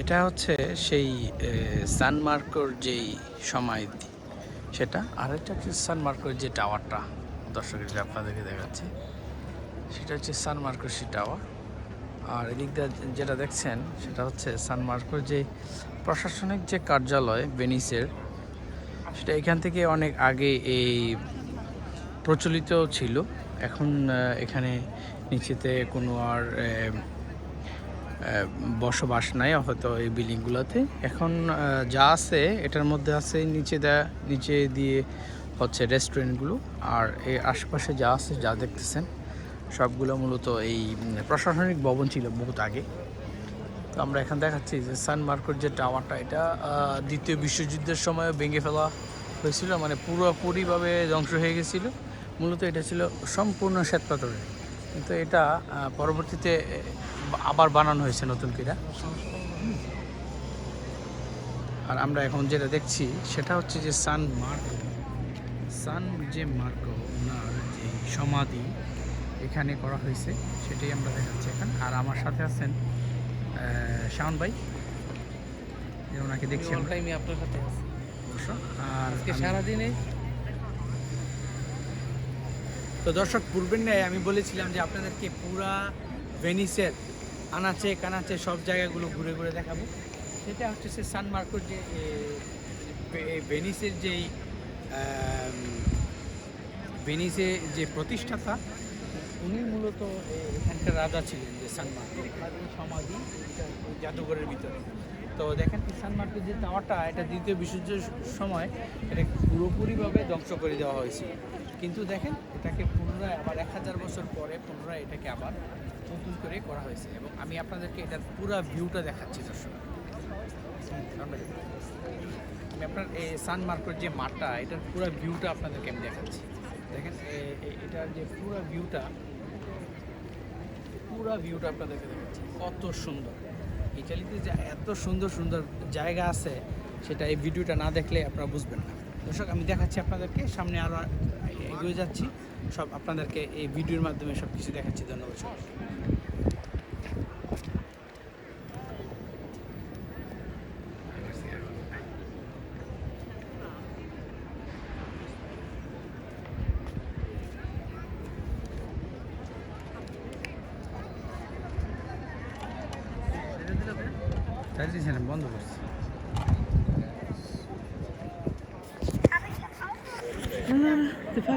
এটা হচ্ছে সেই সানমার্কোর যেই সমাধি সেটা। আর একটা হচ্ছে সানমার্কোর যে টাওয়ারটা দর্শকের যে আপনাদেরকে দেখাচ্ছি, সেটা হচ্ছে সানমার্কোর সেই টাওয়ার আর এদিক যেটা দেখছেন, সেটা হচ্ছে সানমার্কোর যে প্রশাসনিক যে কার্যালয় ভেনিসের সেটা এখান থেকে অনেক আগে এই প্রচলিত ছিল। এখন এখানে নিচেতে কোনো আর বসবাস নাই হয়তো এই বিল্ডিংগুলোতে। এখন যা আছে, এটার মধ্যে আছে নিচে দেয়া নিচে দিয়ে হচ্ছে রেস্টুরেন্টগুলো। আর এই আশেপাশে যা আছে, যা দেখতেছেন, সবগুলো মূলত এই প্রশাসনিক ভবন ছিল বহুত আগে। তো আমরা এখন দেখাচ্ছি যে সান সানমার্কোর যে টাওয়ারটা, এটা দ্বিতীয় বিশ্বযুদ্ধের সময় ভেঙে ফেলা হয়েছিল। মানে পুরোপুরিভাবে ধ্বংস হয়ে গেছিল। মূলত এটা ছিল সম্পূর্ণ শ্বেতপাথরের। কিন্তু এটা পরবর্তীতে আবার বানানো হয়েছে নতুন করে। আর আমরা এখন যেটা দেখছি সেটা হচ্ছে যে সান মার্কো সান যে মার্কো ওনার যে সমাধি এখানে করা হয়েছে সেটাই আমরা দেখাচ্ছি এখন। আর আমার সাথে আছেন শাওন ভাই। ওনাকে দেখছি টাইমে আপনার সাথে আছি। আর সারাদিনে তো দর্শক, পূর্বের ন্যায় আমি বলেছিলাম যে আপনাদেরকে পুরা ভেনিসের আনাচে কানাচে সব জায়গাগুলো ঘুরে ঘুরে দেখাবো। সেটা হচ্ছে সে সান মার্কোর যে ভেনিসের যেই ভেনিসে যে প্রতিষ্ঠাতা, উনি মূলত এখানকার রাজা ছিলেন যে সান মার্কো। সমাধি, জাদুঘরের ভিতরে। তো দেখেন সান মার্কোর যে টাওয়ারটা, এটা দ্বিতীয় বিশ্বযুদ্ধের সময়, এটা পুরোপুরিভাবে ধ্বংস করে দেওয়া হয়েছিল। কিন্তু দেখেন, এটাকে পুনরায় আবার এক হাজার বছর পরে পুনরায় এটাকে আবার নতুন করে করা হয়েছে এবং আমি আপনাদেরকে এটার পুরো ভিউটা দেখাচ্ছি, দর্শক। আমি আপনার এই সান মার্কের যে মাঠটা, এটার পুরো ভিউটা আপনাদেরকে আমি দেখাচ্ছি। দেখেন এটার যে পুরো ভিউটা পুরো ভিউটা আপনাদেরকে দেখাচ্ছি। কত সুন্দর। ইটালিতে যে এত সুন্দর সুন্দর জায়গা আছে, সেটা এই ভিডিওটা না দেখলে আপনারা বুঝবেন না। দর্শক, আমি দেখাচ্ছি আপনাদেরকে, সামনে আরও এগিয়ে যাচ্ছি। সব আপনাদেরকে এই ভিডিওর মাধ্যমে সব কিছু দেখাচ্ছি। ধন্যবাদ না বন্ধ করছি। The fact